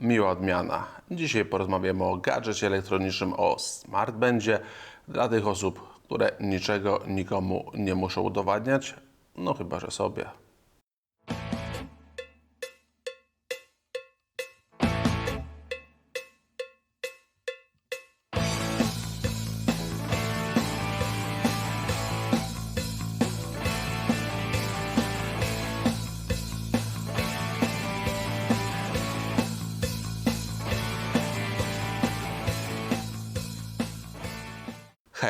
miła odmiana. Dzisiaj porozmawiamy o gadżecie elektronicznym, o smartbandzie dla tych osób, które niczego nikomu nie muszą udowadniać, no chyba że sobie.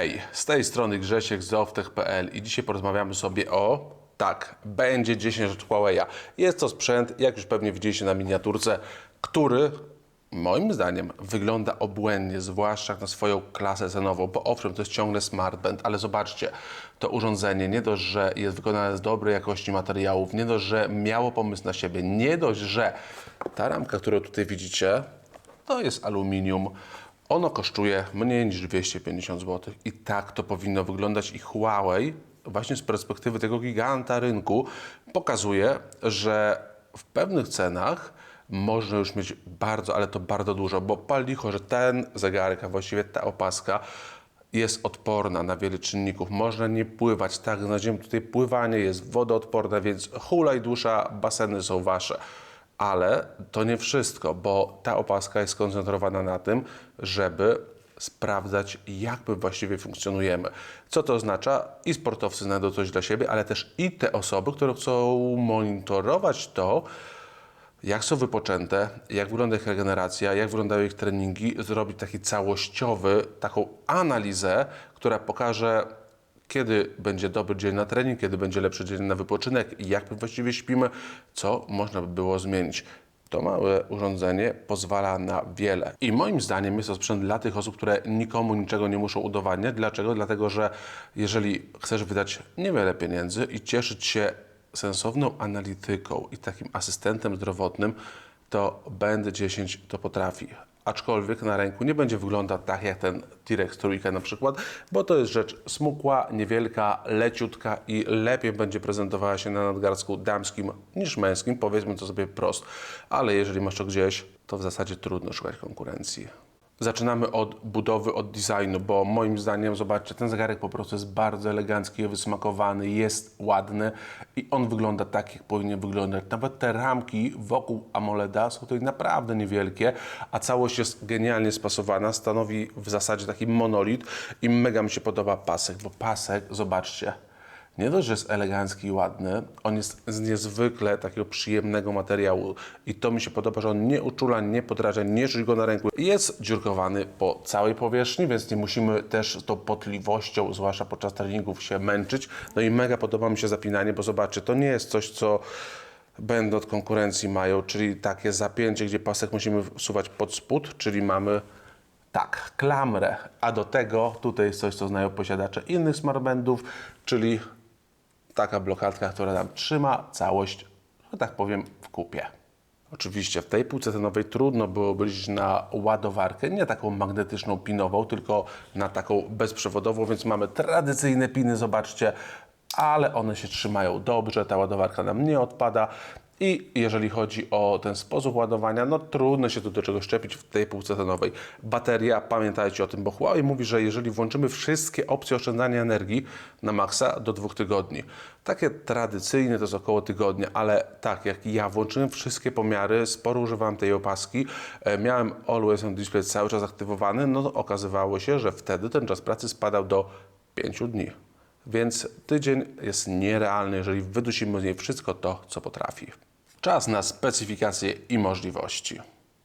Hej, z tej strony Grzesiek z Oftech.pl i dzisiaj porozmawiamy sobie o... Tak, będzie 10 od Huawei'a. Jest to sprzęt, jak już pewnie widzieliście na miniaturce, który moim zdaniem wygląda obłędnie, zwłaszcza na swoją klasę cenową, bo owszem, to jest ciągle smartband, ale zobaczcie, to urządzenie nie dość, że jest wykonane z dobrej jakości materiałów, nie dość, że miało pomysł na siebie, nie dość, że ta ramka, którą tutaj widzicie, to jest aluminium. Ono kosztuje mniej niż 250 zł i tak to powinno wyglądać i Huawei właśnie z perspektywy tego giganta rynku pokazuje, że w pewnych cenach można już mieć bardzo, ale to bardzo dużo, bo pal że ten zegarek, a właściwie ta opaska jest odporna na wiele czynników. Można nie pływać, tak, znajdziemy tutaj pływanie, jest wodoodporne, więc hulaj dusza, baseny są wasze. Ale to nie wszystko, bo ta opaska jest skoncentrowana na tym, żeby sprawdzać, jak my właściwie funkcjonujemy. Co to oznacza? I sportowcy znajdą coś dla siebie, ale też i te osoby, które chcą monitorować to, jak są wypoczęte, jak wygląda ich regeneracja, jak wyglądają ich treningi, zrobić taki całościowy, taką analizę, która pokaże, kiedy będzie dobry dzień na trening, kiedy będzie lepszy dzień na wypoczynek jak my właściwie śpimy, co można by było zmienić. To małe urządzenie pozwala na wiele. I moim zdaniem jest to sprzęt dla tych osób, które nikomu niczego nie muszą udowadniać. Dlaczego? Dlatego, że jeżeli chcesz wydać niewiele pieniędzy i cieszyć się sensowną analityką i takim asystentem zdrowotnym, to Band 10 to potrafi. Aczkolwiek na ręku nie będzie wyglądał tak jak ten T-Rex trójka na przykład, bo to jest rzecz smukła, niewielka, leciutka i lepiej będzie prezentowała się na nadgarstku damskim niż męskim, powiedzmy to sobie prosto. Ale jeżeli masz to gdzieś, to w zasadzie trudno szukać konkurencji. Zaczynamy od budowy, od designu, bo moim zdaniem, zobaczcie, ten zegarek po prostu jest bardzo elegancki, wysmakowany, jest ładny i on wygląda tak, jak powinien wyglądać. Nawet te ramki wokół AMOLEDa są tutaj naprawdę niewielkie, a całość jest genialnie spasowana, stanowi w zasadzie taki monolit i mega mi się podoba pasek, bo pasek, zobaczcie, nie dość, że jest elegancki i ładny, on jest z niezwykle takiego przyjemnego materiału i to mi się podoba, że on nie uczula, nie podraża, nie czuć go na ręku. Jest dziurkowany po całej powierzchni, więc nie musimy też tą potliwością, zwłaszcza podczas treningów, się męczyć. No i mega podoba mi się zapinanie, bo zobaczcie, to nie jest coś, co będą od konkurencji mają, czyli takie zapięcie, gdzie pasek musimy wsuwać pod spód, czyli mamy tak, klamrę, a do tego tutaj jest coś, co znają posiadacze innych smartbandów, czyli taka blokadka, która nam trzyma całość, że tak powiem, w kupie. Oczywiście w tej półce cenowej trudno byłoby liczyć na ładowarkę, nie taką magnetyczną pinową, tylko na taką bezprzewodową, więc mamy tradycyjne piny, zobaczcie, ale one się trzymają dobrze, ta ładowarka nam nie odpada. I jeżeli chodzi o ten sposób ładowania, no trudno się tu do czegoś szczepić w tej półce cenowej. Bateria, pamiętajcie o tym, bo Huawei mówi, że jeżeli włączymy wszystkie opcje oszczędzania energii na maksa do dwóch tygodni. Takie tradycyjne to jest około tygodnia, ale tak, jak ja włączyłem wszystkie pomiary, sporo używałem tej opaski, e, miałem Always on Display cały czas aktywowany, no to okazywało się, że wtedy ten czas pracy spadał do 5 dni. Więc tydzień jest nierealny, jeżeli wydusimy z niej wszystko to, co potrafi. Czas na specyfikacje i możliwości.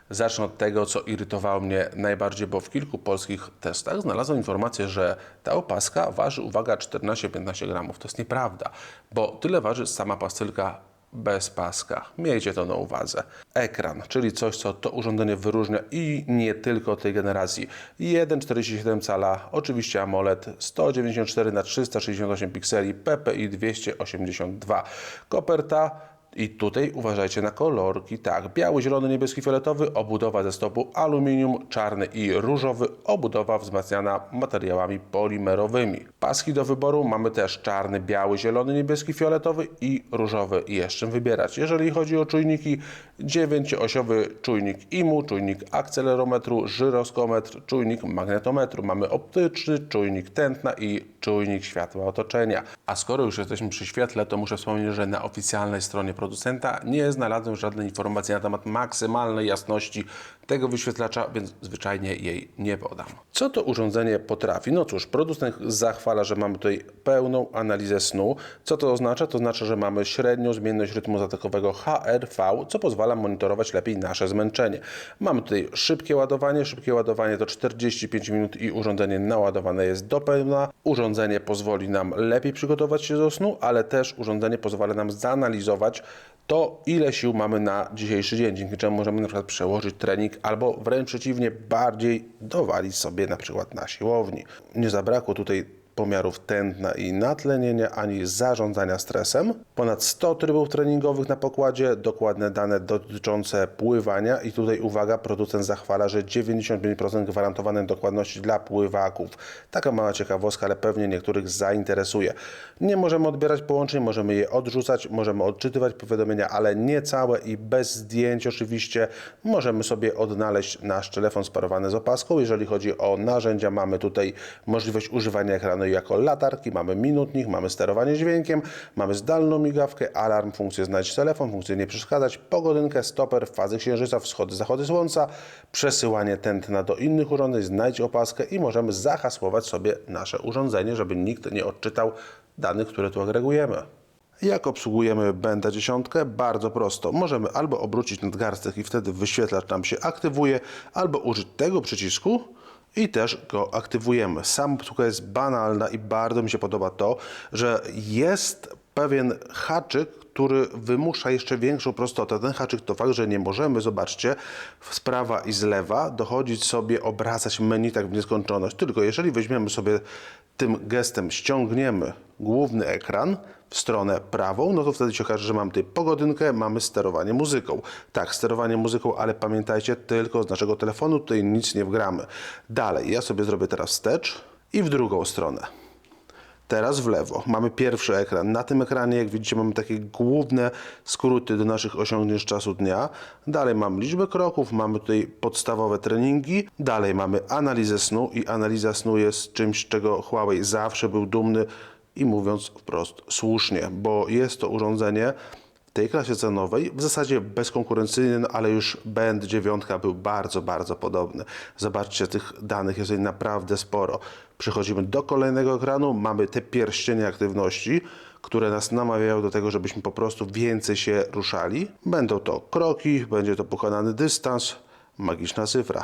Zacznę od tego, co irytowało mnie najbardziej, bo w kilku polskich testach znalazłem informację, że ta opaska waży, uwaga, 14-15 gramów. To jest nieprawda, bo tyle waży sama pastylka bez paska. Miejcie to na uwadze. Ekran, czyli coś, co to urządzenie wyróżnia i nie tylko tej generacji. 1,47 cala, oczywiście AMOLED, 194 na 368 pikseli, PPI 282. Koperta I tutaj uważajcie na kolorki. Tak, biały, zielony, niebieski, fioletowy, obudowa ze stopu aluminium, czarny i różowy, obudowa wzmacniana materiałami polimerowymi. Paski do wyboru mamy też czarny, biały, zielony, niebieski, fioletowy i różowy. I jeszcze wybierać. Jeżeli chodzi o czujniki, 9-osiowy czujnik IMU, czujnik akcelerometru, żyroskometr, czujnik magnetometru. Mamy optyczny, czujnik tętna i czujnik światła otoczenia. A skoro już jesteśmy przy świetle, to muszę wspomnieć, że na oficjalnej stronie producenta nie znalazłem żadnej informacji na temat maksymalnej jasności tego wyświetlacza, więc zwyczajnie jej nie podam. Co to urządzenie potrafi? No cóż, producent zachwala, że mamy tutaj pełną analizę snu. Co to oznacza? To oznacza, że mamy średnią zmienność rytmu zatykowego HRV, co pozwala monitorować lepiej nasze zmęczenie. Mamy tutaj szybkie ładowanie. Szybkie ładowanie to 45 minut i urządzenie naładowane jest do pełna. Urządzenie pozwoli nam lepiej przygotować się do snu, ale też urządzenie pozwala nam zanalizować to, ile sił mamy na dzisiejszy dzień, dzięki czemu możemy na przykład przełożyć trening albo wręcz przeciwnie, bardziej dowalić sobie na przykład na siłowni. Nie zabrakło tutaj pomiarów tętna i natlenienia, ani zarządzania stresem. Ponad 100 trybów treningowych na pokładzie, dokładne dane dotyczące pływania i tutaj uwaga, producent zachwala, że 95% gwarantowanej dokładności dla pływaków. Taka mała ciekawostka, ale pewnie niektórych zainteresuje. Nie możemy odbierać połączeń, możemy je odrzucać, możemy odczytywać powiadomienia, ale nie całe i bez zdjęć oczywiście. Możemy sobie odnaleźć nasz telefon sparowany z opaską. Jeżeli chodzi o narzędzia, mamy tutaj możliwość używania ekranu jako latarki, mamy minutnik, mamy sterowanie dźwiękiem, mamy zdalną migawkę, alarm, funkcję znajdź telefon, funkcję nie przeszkadzać, pogodynkę, stoper, fazy księżyca, wschody, zachody słońca, przesyłanie tętna do innych urządzeń, znajdź opaskę i możemy zahasłować sobie nasze urządzenie, żeby nikt nie odczytał danych, które tu agregujemy. Jak obsługujemy Benda 10? Bardzo prosto. Możemy albo obrócić nadgarstek i wtedy wyświetlacz nam się aktywuje, albo użyć tego przycisku i też go aktywujemy. Sam obsługa jest banalna i bardzo mi się podoba to, że jest pewien haczyk, który wymusza jeszcze większą prostotę. Ten haczyk to fakt, że nie możemy, zobaczcie, z prawa i z lewa dochodzić sobie, obracać menu tak w nieskończoność. Tylko jeżeli weźmiemy sobie tym gestem, ściągniemy główny ekran w stronę prawą, no to wtedy się okaże, że mamy tutaj pogodynkę, mamy sterowanie muzyką. Tak, sterowanie muzyką, ale pamiętajcie, tylko z naszego telefonu tutaj nic nie wgramy. Dalej, ja sobie zrobię teraz wstecz i w drugą stronę. Teraz w lewo. Mamy pierwszy ekran. Na tym ekranie, jak widzicie, mamy takie główne skróty do naszych osiągnięć czasu dnia. Dalej mamy liczbę kroków, mamy tutaj podstawowe treningi. Dalej mamy analizę snu i analiza snu jest czymś, czego Huawei zawsze był dumny i mówiąc wprost słusznie, bo jest to urządzenie tej klasie cenowej w zasadzie bezkonkurencyjny, no ale już Band 9 był bardzo, bardzo podobny. Zobaczcie, tych danych jest naprawdę sporo. Przechodzimy do kolejnego ekranu, mamy te pierścienie aktywności, które nas namawiają do tego, żebyśmy po prostu więcej się ruszali. Będą to kroki, będzie to pokonany dystans, magiczna cyfra.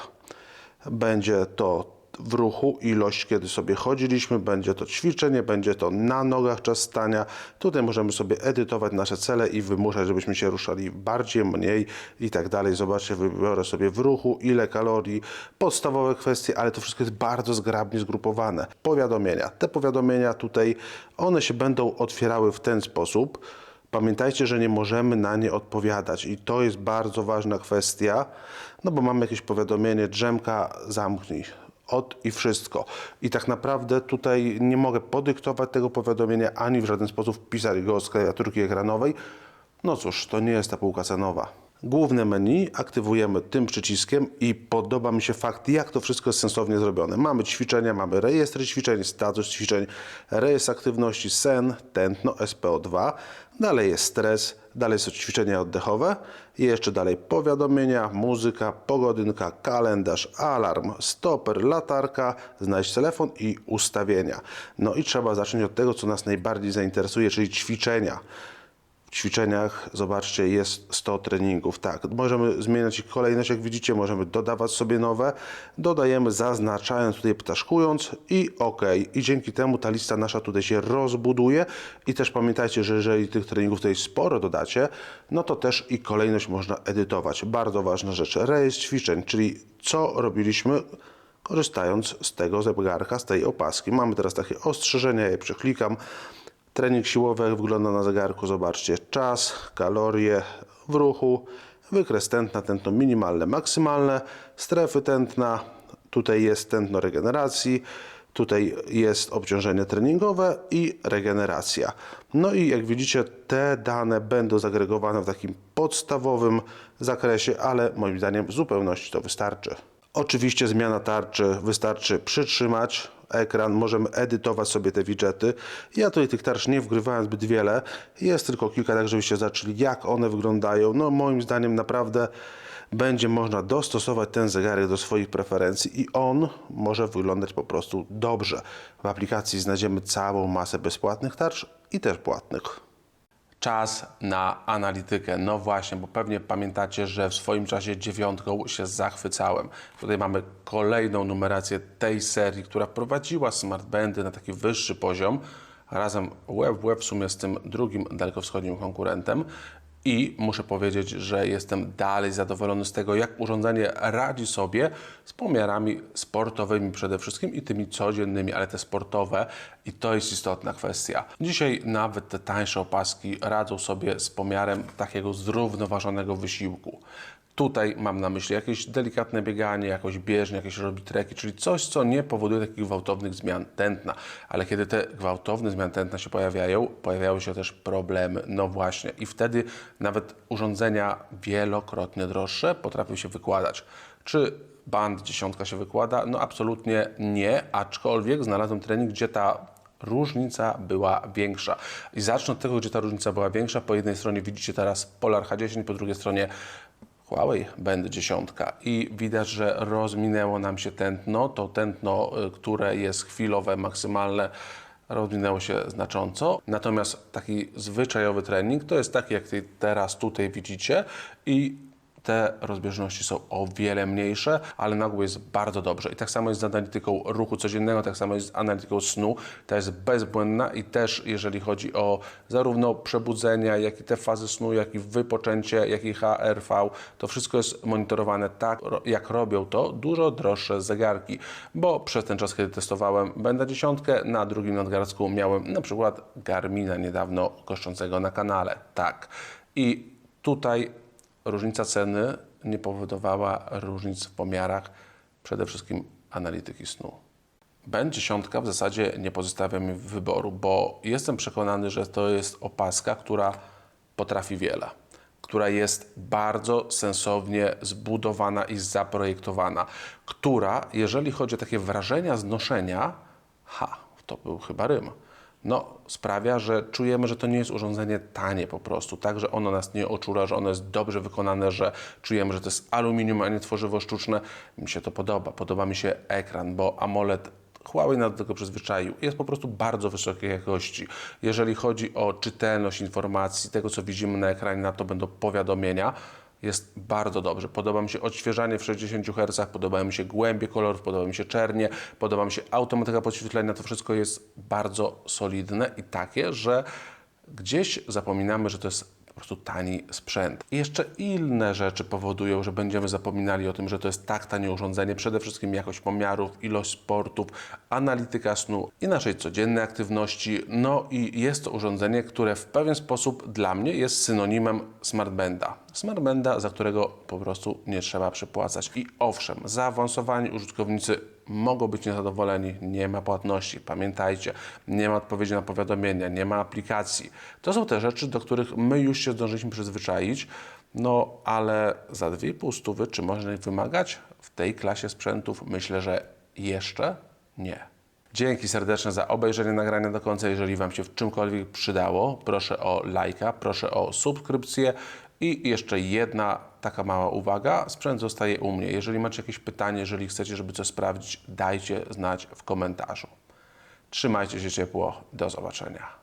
Będzie to w ruchu, ilość, kiedy sobie chodziliśmy, będzie to ćwiczenie, będzie to na nogach czas stania. Tutaj możemy sobie edytować nasze cele i wymuszać, żebyśmy się ruszali bardziej, mniej i tak dalej. Zobaczcie, wybiorę sobie w ruchu, ile kalorii, podstawowe kwestie, ale to wszystko jest bardzo zgrabnie zgrupowane. Powiadomienia. Te powiadomienia tutaj, one się będą otwierały w ten sposób. Pamiętajcie, że nie możemy na nie odpowiadać i to jest bardzo ważna kwestia, no bo mamy jakieś powiadomienie, drzemka, zamknij od i wszystko. I tak naprawdę tutaj nie mogę podyktować tego powiadomienia, ani w żaden sposób wpisać go z klawiaturki ekranowej. No cóż, to nie jest ta półka cenowa. Główne menu aktywujemy tym przyciskiem i podoba mi się fakt, jak to wszystko jest sensownie zrobione. Mamy ćwiczenia, mamy rejestry ćwiczeń, status ćwiczeń, rejestr aktywności, sen, tętno, SPO2, dalej jest stres, dalej są ćwiczenia oddechowe i jeszcze dalej powiadomienia, muzyka, pogodynka, kalendarz, alarm, stoper, latarka, znajdź telefon i ustawienia. No i trzeba zacząć od tego, co nas najbardziej zainteresuje, czyli ćwiczenia. Ćwiczeniach, zobaczcie, jest 100 treningów. Tak, możemy zmieniać ich kolejność, jak widzicie, możemy dodawać sobie nowe. Dodajemy zaznaczając, tutaj ptaszkując i OK. I dzięki temu ta lista nasza tutaj się rozbuduje. I też pamiętajcie, że jeżeli tych treningów tutaj sporo dodacie, no to też i kolejność można edytować. Bardzo ważna rzecz. Rejestr ćwiczeń, czyli co robiliśmy korzystając z tego zegarka, z tej opaski. Mamy teraz takie ostrzeżenia, je przeklikam. Trening siłowy wygląda na zegarku, zobaczcie. Czas, kalorie w ruchu, wykres tętna, tętno minimalne, maksymalne, strefy tętna, tutaj jest tętno regeneracji, tutaj jest obciążenie treningowe i regeneracja. No i jak widzicie, te dane będą zagregowane w takim podstawowym zakresie, ale moim zdaniem w zupełności to wystarczy. Oczywiście zmiana tarczy wystarczy przytrzymać ekran, możemy edytować sobie te widgety. Ja tutaj tych tarcz nie wgrywałem zbyt wiele, jest tylko kilka, tak żebyście zobaczyli jak one wyglądają. No moim zdaniem naprawdę będzie można dostosować ten zegarek do swoich preferencji i on może wyglądać po prostu dobrze. W aplikacji znajdziemy całą masę bezpłatnych tarcz i też płatnych. Czas na analitykę. No właśnie, bo pewnie pamiętacie, że w swoim czasie dziewiątką się zachwycałem. Tutaj mamy kolejną numerację tej serii, która prowadziła smartbandy na taki wyższy poziom, razem web w w sumie z tym drugim dalekowschodnim konkurentem. I muszę powiedzieć, że jestem dalej zadowolony z tego, jak urządzenie radzi sobie z pomiarami sportowymi przede wszystkim i tymi codziennymi, ale te sportowe i to jest istotna kwestia. Dzisiaj nawet te tańsze opaski radzą sobie z pomiarem takiego zrównoważonego wysiłku. Tutaj mam na myśli jakieś delikatne bieganie, jakąś bieżnię, jakieś robitreki, czyli coś, co nie powoduje takich gwałtownych zmian tętna. Ale kiedy te gwałtowne zmiany tętna się pojawiają, pojawiają się też problemy. No właśnie. I wtedy nawet urządzenia wielokrotnie droższe potrafią się wykładać. Czy band dziesiątka się wykłada? No absolutnie nie, aczkolwiek znalazłem trening, gdzie ta różnica była większa. I zacznę od tego, gdzie ta różnica była większa. Po jednej stronie widzicie teraz Polar H10, po drugiej stronie Huawei Band 10 i widać, że rozminęło nam się tętno. To tętno, y, które jest chwilowe, maksymalne, rozminęło się znacząco. Natomiast taki zwyczajowy trening to jest taki, jak teraz tutaj widzicie i te rozbieżności są o wiele mniejsze, ale na ogół jest bardzo dobrze. I tak samo jest z analityką ruchu codziennego, tak samo jest z analityką snu. Ta jest bezbłędna i też jeżeli chodzi o zarówno przebudzenia, jak i te fazy snu, jak i wypoczęcie, jak i HRV, to wszystko jest monitorowane tak, jak robią to dużo droższe zegarki. Bo przez ten czas, kiedy testowałem Benda dziesiątkę, na drugim nadgarstku miałem na przykład Garmina niedawno goszczącego na kanale. Tak. I tutaj różnica ceny nie powodowała różnic w pomiarach przede wszystkim analityki snu. Ben dziesiątka w zasadzie nie pozostawia mi wyboru, bo jestem przekonany, że to jest opaska, która potrafi wiele, która jest bardzo sensownie zbudowana i zaprojektowana, która, jeżeli chodzi o takie wrażenia znoszenia, ha, to był chyba rym, no, sprawia, że czujemy, że to nie jest urządzenie tanie po prostu, tak, że ono nas nie oczula, że ono jest dobrze wykonane, że czujemy, że to jest aluminium, a nie tworzywo sztuczne. Mi się to podoba. Podoba mi się ekran, bo AMOLED Huawei nas do tego przyzwyczaił. Jest po prostu bardzo wysokiej jakości. Jeżeli chodzi o czytelność informacji, tego co widzimy na ekranie, na to będą powiadomienia jest bardzo dobrze. Podoba mi się odświeżanie w 60 Hz, podoba mi się głębie kolorów, podoba mi się czernie, podoba mi się automatyka podświetlenia. To wszystko jest bardzo solidne i takie, że gdzieś zapominamy, że to jest po prostu tani sprzęt. I jeszcze inne rzeczy powodują, że będziemy zapominali o tym, że to jest tak tanie urządzenie. Przede wszystkim jakość pomiarów, ilość sportów, analityka snu i naszej codziennej aktywności. No i jest to urządzenie, które w pewien sposób dla mnie jest synonimem smartbanda. Smartbanda, za którego po prostu nie trzeba przepłacać. I owszem, zaawansowani użytkownicy mogą być niezadowoleni, nie ma płatności, pamiętajcie, nie ma odpowiedzi na powiadomienia, nie ma aplikacji. To są te rzeczy, do których my już się zdążyliśmy przyzwyczaić, no ale za 2,5 stówy, czy można ich wymagać w tej klasie sprzętów? Myślę, że jeszcze nie. Dzięki serdeczne za obejrzenie nagrania do końca. Jeżeli Wam się w czymkolwiek przydało, proszę o lajka, proszę o subskrypcję i jeszcze jedna taka mała uwaga. Sprzęt zostaje u mnie. Jeżeli macie jakieś pytanie, jeżeli chcecie, żeby coś sprawdzić, dajcie znać w komentarzu. Trzymajcie się ciepło. Do zobaczenia.